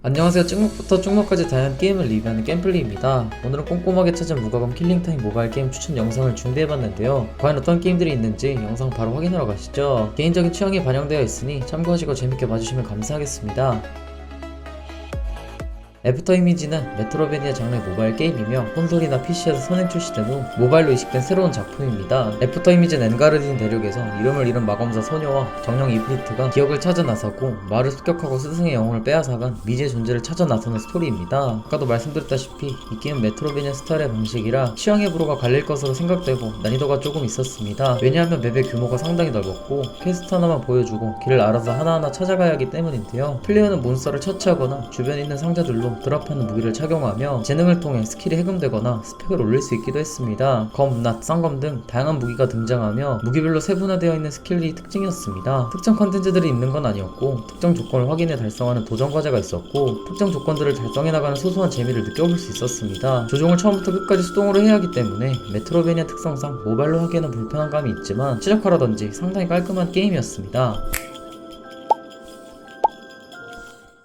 안녕하세요. 찍먹부터 쭉먹까지 다양한 게임을 리뷰하는 겜플리입니다. 오늘은 꼼꼼하게 찾은 무과금 킬링타임 모바일 게임 추천 영상을 준비해봤는데요. 과연 어떤 게임들이 있는지 영상 바로 확인하러 가시죠. 개인적인 취향이 반영되어 있으니 참고하시고 재밌게 봐주시면 감사하겠습니다 애프터 이미지는 메트로베니아 장르 모바일 게임이며 콘솔이나 PC에서 선행 출시된 후 모바일로 이식된 새로운 작품입니다. 애프터 이미지는 엔가르딘 대륙에서 이름을 잃은 마검사 소녀와 정령 이프리트가 기억을 찾아 나서고 마을을 습격하고 스승의 영혼을 빼앗아간 미지의 존재를 찾아 나서는 스토리입니다. 아까도 말씀드렸다시피 이 게임은 메트로베니아 스타일의 방식이라 취향의 불호가 갈릴 것으로 생각되고 난이도가 조금 있었습니다. 왜냐하면 맵의 규모가 상당히 넓었고 퀘스트 하나만 보여주고 길을 알아서 하나하나 찾아가야 하기 때문인데요. 플레이어는 몬스터를 처치하거나 주변에 있는 상자들로 드랍하는 무기를 착용하며 재능을 통해 스킬이 해금되거나 스펙을 올릴 수 있기도 했습니다. 검, 낫, 쌍검 등 다양한 무기가 등장하며 무기별로 세분화되어 있는 스킬이 특징이었습니다. 특정 컨텐츠들이 있는 건 아니었고 특정 조건을 확인해 달성하는 도전 과제가 있었고 특정 조건들을 달성해 나가는 소소한 재미를 느껴볼 수 있었습니다. 조종을 처음부터 끝까지 수동으로 해야 하기 때문에 메트로베니아 특성상 모바일로 하기에는 불편한 감이 있지만 최적화라든지 상당히 깔끔한 게임이었습니다.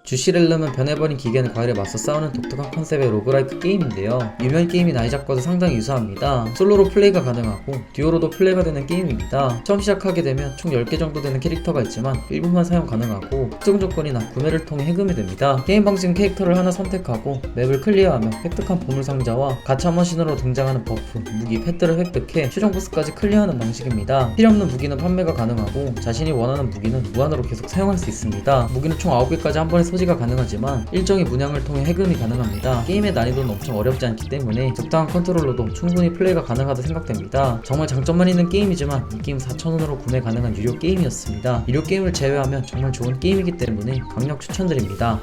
주시렐름은 변해버린 기계는 과일에 맞서 싸우는 독특한 컨셉의 로그라이크 게임인데요. 유명 게임인 아이작과도 상당히 유사합니다. 솔로로 플레이가 가능하고 듀오로도 플레이가 되는 게임입니다. 처음 시작하게 되면 총 10개 정도 되는 캐릭터가 있지만 일부만 사용 가능하고 특정 조건이나 구매를 통해 해금이 됩니다. 게임 방식은 캐릭터를 하나 선택하고 맵을 클리어하며 획득한 보물 상자와 가챠 머신으로 등장하는 버프, 무기, 펫들을 획득해 최종 보스까지 클리어하는 방식입니다. 필요 없는 무기는 판매가 가능하고 자신이 원하는 무기는 무한으로 계속 사용할 수 있습니다. 무기는 총 9개까지 한 번에 소지가 가능하지만 일정의 문양을 통해 해금이 가능합니다. 게임의 난이도는 엄청 어렵지 않기 때문에 적당한 컨트롤로도 충분히 플레이가 가능하다 생각됩니다. 정말 장점만 있는 게임이지만 이 게임 4,000원으로 구매 가능한 유료 게임이었습니다. 유료 게임을 제외하면 정말 좋은 게임이기 때문에 강력 추천드립니다.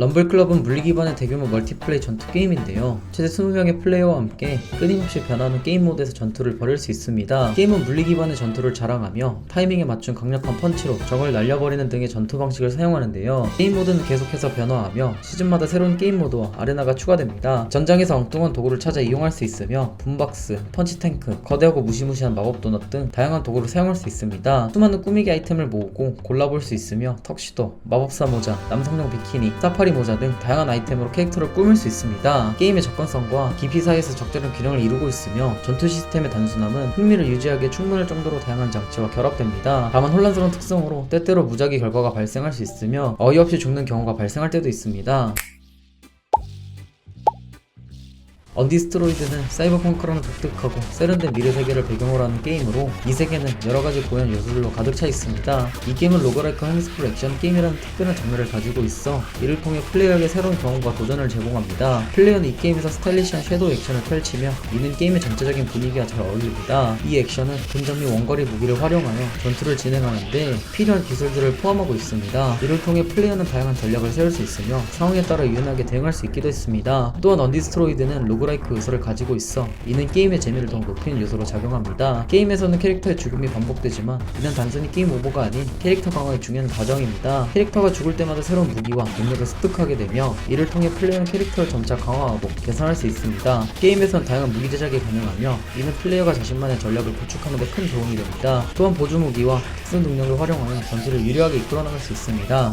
럼블클럽은 물리 기반의 대규모 멀티플레이 전투 게임인데요. 최대 20명의 플레이어와 함께 끊임없이 변하는 게임 모드에서 전투를 벌일 수 있습니다. 게임은 물리 기반의 전투를 자랑하며 타이밍에 맞춘 강력한 펀치로 적을 날려버리는 등의 전투 방식을 사용하는데요. 게임 모드는 계속해서 변화하며 시즌마다 새로운 게임 모드와 아레나가 추가됩니다. 전장에서 엉뚱한 도구를 찾아 이용할 수 있으며 붐박스, 펀치 탱크, 거대하고 무시무시한 마법 도넛 등 다양한 도구를 사용할 수 있습니다. 수많은 꾸미기 아이템을 모으고 골라볼 수 있으며 턱시도, 마법사 모자, 남성용 비키니, 사파리 모자 등 다양한 아이템으로 캐릭터를 꾸밀 수 있습니다. 게임의 접근성과 깊이 사이에서 적절한 균형을 이루고 있으며 전투 시스템의 단순함은 흥미를 유지하기에 충분할 정도로 다양한 장치와 결합됩니다. 다만 혼란스러운 특성으로 때때로 무작위 결과가 발생할 수 있으며 어이없이 죽는 경우가 발생할 때도 있습니다. 언디스트로이드는 사이버펑크라는 독특하고 세련된 미래 세계를 배경으로 하는 게임으로 이 세계는 여러 가지 고연 요소들로 가득 차 있습니다. 이 게임은 로그라이크 하이스쿨 액션 게임이라는 특별한 장르를 가지고 있어 이를 통해 플레이어에게 새로운 경험과 도전을 제공합니다. 플레이어는 이 게임에서 스타일리시한 섀도우 액션을 펼치며 이는 게임의 전체적인 분위기와 잘 어울립니다. 이 액션은 근접 및 원거리 무기를 활용하여 전투를 진행하는데 필요한 기술들을 포함하고 있습니다. 이를 통해 플레이어는 다양한 전략을 세울 수 있으며 상황에 따라 유연하게 대응할 수 있기도 했습니다. 또한 언디스트로이드는 로그 라이크 요소를 가지고 있어 이는 게임의 재미를 더욱 높이는 요소로 작용합니다. 게임에서는 캐릭터의 죽음이 반복되지만 이는 단순히 게임 오버가 아닌 캐릭터 강화의 중요한 과정입니다. 캐릭터가 죽을 때마다 새로운 무기와 능력을 습득하게 되며 이를 통해 플레이어는 캐릭터를 점차 강화하고 개선할 수 있습니다. 게임에선 다양한 무기 제작이 가능하며 이는 플레이어가 자신만의 전략을 구축하는 데 큰 도움이 됩니다. 또한 보조 무기와 특수 능력을 활용하여 전투를 유리하게 이끌어 나갈 수 있습니다.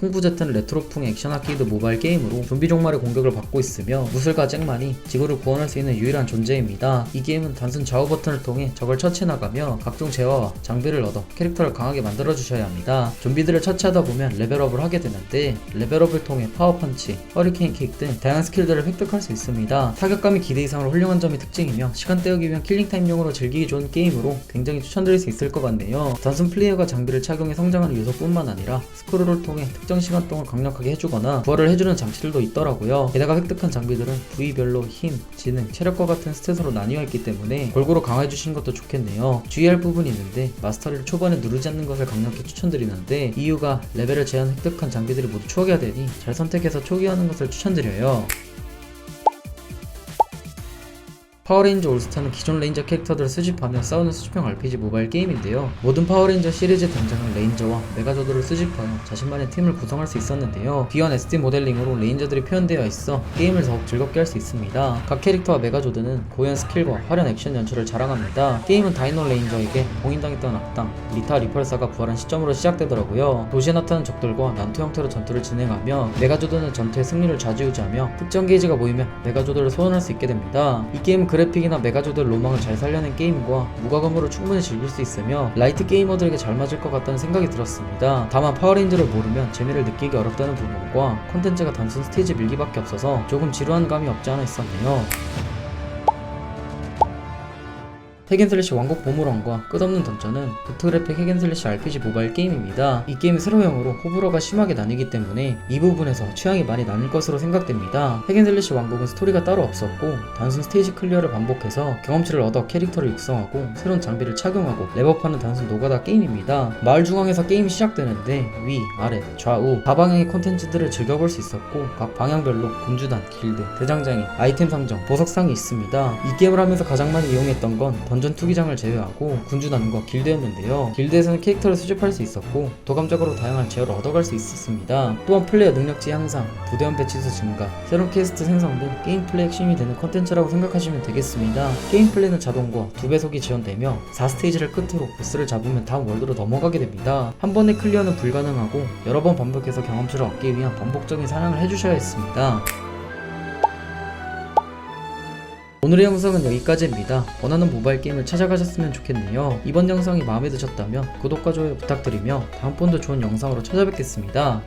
쿵푸제트는 레트로풍의 액션 아케이드 모바일 게임으로 좀비 종말의 공격을 받고 있으며 무술가 잭만이 지구를 구원할 수 있는 유일한 존재입니다. 이 게임은 단순 좌우 버튼을 통해 적을 처치 나가며 각종 재화와 장비를 얻어 캐릭터를 강하게 만들어 주셔야 합니다. 좀비들을 처치하다 보면 레벨업을 하게 되는데 레벨업을 통해 파워펀치, 허리케인 킥 등 다양한 스킬들을 획득할 수 있습니다. 타격감이 기대 이상으로 훌륭한 점이 특징이며 시간 때우기 위한 킬링 타임용으로 즐기기 좋은 게임으로 굉장히 추천드릴 수 있을 것 같네요. 단순 플레이어가 장비를 착용해 성장하는 요소뿐만 아니라 스크롤을 통해 특정 시간 동안 강력하게 해주거나 부활을 해주는 장치들도 있더라고요. 게다가 획득한 장비들은 부위별로 힘, 지능, 체력과 같은 스탯으로 나뉘어 있기 때문에 골고루 강화해 주시는 것도 좋겠네요. 주의할 부분이 있는데 마스터리를 초반에 누르지 않는 것을 강력히 추천드리는데 이유가 레벨을 제한 획득한 장비들이 모두 초기화 되니 잘 선택해서 초기화하는 것을 추천드려요. 파워레인저 올스타는 기존 레인저 캐릭터들을 수집하며 싸우는 수집형 RPG 모바일 게임인데요. 모든 파워레인저 시리즈 등장한 레인저와 메가조드를 수집하여 자신만의 팀을 구성할 수 있었는데요. 비원 SD 모델링으로 레인저들이 표현되어 있어 게임을 더욱 즐겁게 할 수 있습니다. 각 캐릭터와 메가조드는 고유한 스킬과 화려한 액션 연출을 자랑합니다. 게임은 다이노 레인저에게 봉인당했던 악당 리타 리펄사가 부활한 시점으로 시작되더라고요. 도시에 나타난 적들과 난투 형태로 전투를 진행하며 메가조드는 전투의 승리를 좌지우지하며 특정 게이지가 모이면 메가조드를 소환할 수 있게 됩니다. 이 게임은 그 래픽이나 메가조드의 로망을 잘 살려낸 게임과 무과금으로 충분히 즐길 수 있으며 라이트 게이머들에게 잘 맞을 것 같다는 생각이 들었습니다. 다만 파워레인저를 모르면 재미를 느끼기 어렵다는 부분과 콘텐츠가 단순 스테이지 밀기밖에 없어서 조금 지루한 감이 없지 않아 있었네요. 핵앤슬래시 왕국 보물원과 끝없는 던전은 부트그래픽 핵앤슬래시 RPG 모바일 게임입니다. 이 게임의 세로형으로 호불호가 심하게 나뉘기 때문에 이 부분에서 취향이 많이 나뉠 것으로 생각됩니다. 핵앤슬래시 왕국은 스토리가 따로 없었고 단순 스테이지 클리어를 반복해서 경험치를 얻어 캐릭터를 육성하고 새로운 장비를 착용하고 레벨업하는 단순 노가다 게임입니다. 마을 중앙에서 게임이 시작되는데 위, 아래, 좌우 다방향의 콘텐츠들을 즐겨볼 수 있었고 각 방향별로 군주단, 길드, 대장장이, 아이템 상점, 보석상이 있습니다. 이 게임을 하면서 가장 많이 이용했던 건 던전 투기장을 제외하고 군주단과 길드였는데요. 길드에서는 캐릭터를 수집할 수 있었고 도감적으로 다양한 제어를 얻어갈 수 있었습니다. 또한 플레이어 능력치 향상, 부대원 배치수 증가, 새로운 퀘스트 생성 등 게임 플레이 핵심이 되는 컨텐츠라고 생각하시면 되겠습니다. 게임 플레이는 자동과 두 배속이 지원되며 4스테이지를 끝으로 보스를 잡으면 다음 월드로 넘어가게 됩니다. 한 번의 클리어는 불가능하고 여러 번 반복해서 경험치를 얻기 위한 반복적인 사냥을 해주셔야 했습니다. 오늘의 영상은 여기까지입니다. 원하는 모바일 게임을 찾아가셨으면 좋겠네요. 이번 영상이 마음에 드셨다면 구독과 좋아요 부탁드리며 다음번도 좋은 영상으로 찾아뵙겠습니다.